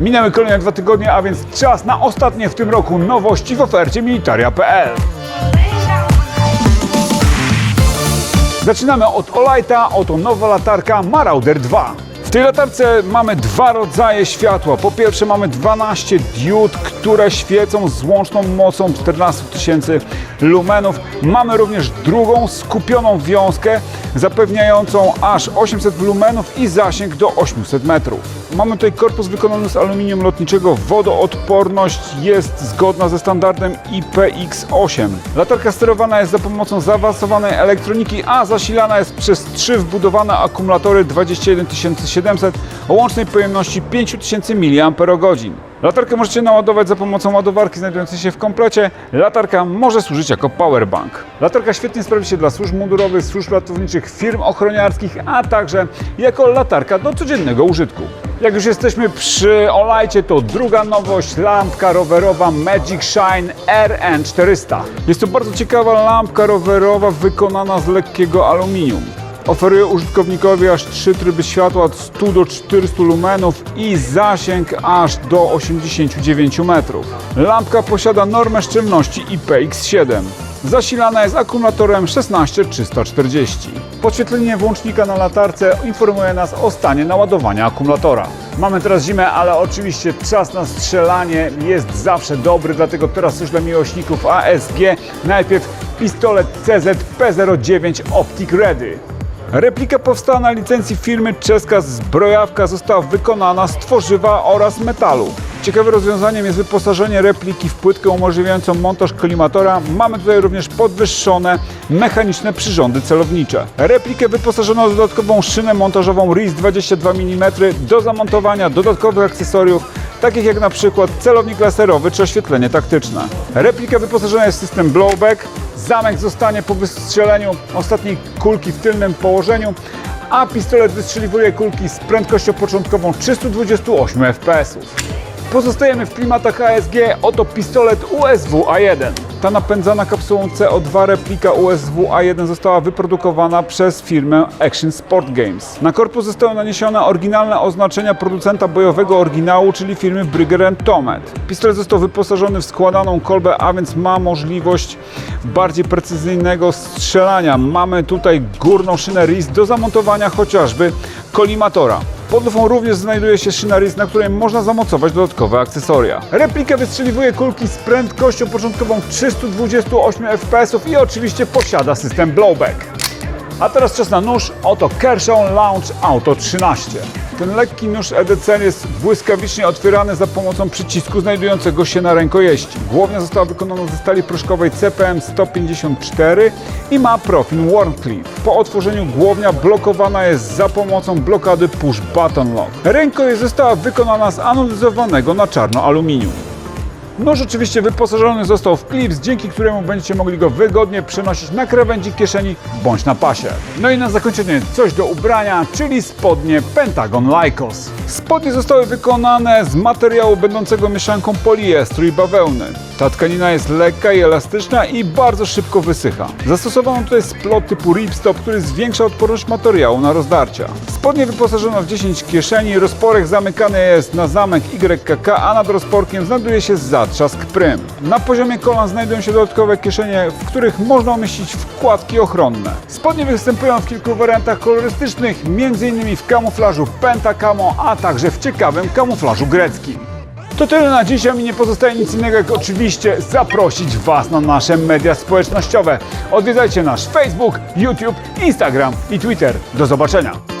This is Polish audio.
Minęły kolejne dwa tygodnie, a więc czas na ostatnie w tym roku nowości w ofercie Militaria.pl. Zaczynamy od Olighta, oto nowa latarka Marauder 2. Tej latarce mamy dwa rodzaje światła. Po pierwsze mamy 12 diod, które świecą z łączną mocą 14 tysięcy lumenów. Mamy również drugą skupioną wiązkę zapewniającą aż 800 lumenów i zasięg do 800 metrów. Mamy tutaj korpus wykonany z aluminium lotniczego. Wodoodporność jest zgodna ze standardem IPX8. Latarka sterowana jest za pomocą zaawansowanej elektroniki, a zasilana jest przez trzy wbudowane akumulatory 21700 o łącznej pojemności 5000 mAh. Latarkę możecie naładować za pomocą ładowarki znajdującej się w komplecie. Latarka może służyć jako powerbank. Latarka świetnie sprawdzi się dla służb mundurowych, służb ratowniczych, firm ochroniarskich, a także jako latarka do codziennego użytku. Jak już jesteśmy przy olajcie, to druga nowość, lampka rowerowa Magic Shine RN400. Jest to bardzo ciekawa lampka rowerowa wykonana z lekkiego aluminium. Oferuje użytkownikowi aż trzy tryby światła od 100 do 400 lumenów i zasięg aż do 89 metrów. Lampka posiada normę szczelności IPX7. Zasilana jest akumulatorem 16340. Podświetlenie włącznika na latarce informuje nas o stanie naładowania akumulatora. Mamy teraz zimę, ale oczywiście czas na strzelanie jest zawsze dobry, dlatego teraz coś dla miłośników ASG. Najpierw pistolet CZ P09 Optic Ready. Replika powstała na licencji firmy czeska Zbrojawka została wykonana z tworzywa oraz metalu. Ciekawym rozwiązaniem jest wyposażenie repliki w płytkę umożliwiającą montaż kolimatora. Mamy tutaj również podwyższone mechaniczne przyrządy celownicze. Replikę wyposażono w dodatkową szynę montażową RIS 22 mm do zamontowania dodatkowych akcesoriów takich jak na przykład celownik laserowy czy oświetlenie taktyczne. Replika wyposażona jest w system blowback, zamek zostanie po wystrzeleniu ostatniej kulki w tylnym położeniu, a pistolet wystrzeliwuje kulki z prędkością początkową 328 fps. Pozostajemy w klimatach ASG, oto pistolet USW A1. Ta napędzana kapsułą CO2 replika USW A1 została wyprodukowana przez firmę Action Sport Games. Na korpus zostały naniesione oryginalne oznaczenia producenta bojowego oryginału, czyli firmy Brigger Tomet. Pistolet został wyposażony w składaną kolbę, a więc ma możliwość bardziej precyzyjnego strzelania. Mamy tutaj górną szynę RIS do zamontowania chociażby kolimatora. Pod również znajduje się szyna RIS, na której można zamocować dodatkowe akcesoria. Replika wystrzeliwuje kulki z prędkością początkową 328 fps i oczywiście posiada system blowback. A teraz czas na nóż, oto Kershaw Launch Auto 13. Ten lekki nóż EDC jest błyskawicznie otwierany za pomocą przycisku znajdującego się na rękojeści. Głownia została wykonana ze stali proszkowej CPM 154 i ma profil Warncliffe. Po otworzeniu głownia blokowana jest za pomocą blokady Push Button Lock. Rękojeść została wykonana z anodizowanego na czarno aluminium. Nóż oczywiście wyposażony został w klips, dzięki któremu będziecie mogli go wygodnie przenosić na krawędzi kieszeni bądź na pasie. No i na zakończenie coś do ubrania, czyli spodnie Pentagon Lycos. Spodnie zostały wykonane z materiału będącego mieszanką poliestru i bawełny. Ta tkanina jest lekka i elastyczna i bardzo szybko wysycha. Zastosowano tutaj splot typu ripstop, który zwiększa odporność materiału na rozdarcia. Spodnie wyposażono w 10 kieszeni, rozporek zamykany jest na zamek YKK, a nad rozporkiem znajduje się zatrzask prym. Na poziomie kolan znajdują się dodatkowe kieszenie, w których można umieścić wkładki ochronne. Spodnie występują w kilku wariantach kolorystycznych, m.in. w kamuflażu pentacamo, a także w ciekawym kamuflażu greckim. To tyle na dziś, a mi nie pozostaje nic innego jak oczywiście zaprosić Was na nasze media społecznościowe. Odwiedzajcie nasz Facebook, YouTube, Instagram i Twitter. Do zobaczenia!